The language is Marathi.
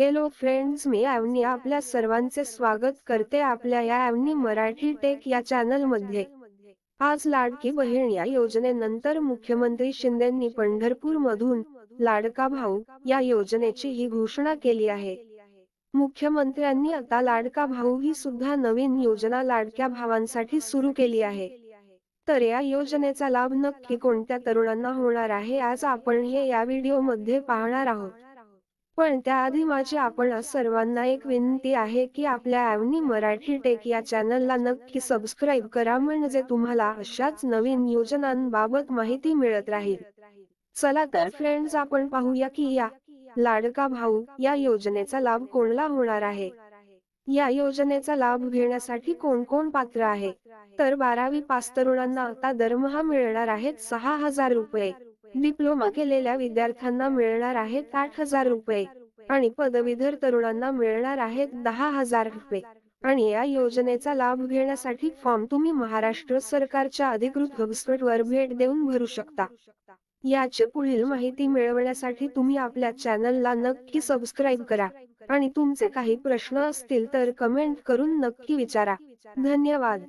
हॅलो फ्रेंड्स मी अवनी आपल्या सर्वांचे स्वागत करते आपल्या या अवनी मराठी टेक या चॅनलमध्ये. आज लाडकी बहीण या योजनेनंतर मुख्यमंत्री शिंदेंनी पंढरपूर मधून लाडका भाऊ या योजनेची ही घोषणा केली आहे. मुख्यमंत्र्यांनी आता लाडका भाऊ ही सुद्धा नवीन योजना लाडक्या भावांसाठी सुरू केली आहे. तर या योजनेचा लाभ नक्की कोणत्या तरुणांना होणार आहे आज आपण हे या व्हिडिओमध्ये पाहणार आहोत. पण त्याआधी माझी आपण सर्वांना एक विनंती आहे की आपल्या अवनी मराठी टेक या चॅनलला नक्की सबस्क्राईब करा म्हणजे तुम्हाला अशाच नवीन योजनांबाबत माहिती मिळत राहील. चला तर फ्रेंड्स आपण पाहूया की या लाडका भाऊ या योजनेचा लाभ कोणला होणार आहे? या योजनेचा लाभ घेण्यासाठी कोण कोण पात्र आहे? तर बारावी पास तरुणांना आता दरमहा मिळणार आहेत सहा हजार रुपये. डिप्लोमा केलेल्या विद्यार्थ्यांना मिळणार आहेत आठ हजार रुपये आणि पदवीधर तरुणांना मिळणार आहेत दहा हजार रुपये. आणि या योजनेचा लाभ घेण्यासाठी फॉर्म तुम्ही महाराष्ट्र सरकारच्या अधिकृत वेबसाईटवर भेट देऊन भरू शकता. याची पुढील माहिती मिळवण्यासाठी तुम्ही आपल्या चॅनलला नक्की सबस्क्राईब करा. आणि तुमचे काही प्रश्न असतील तर कमेंट करून नक्की विचारा. धन्यवाद.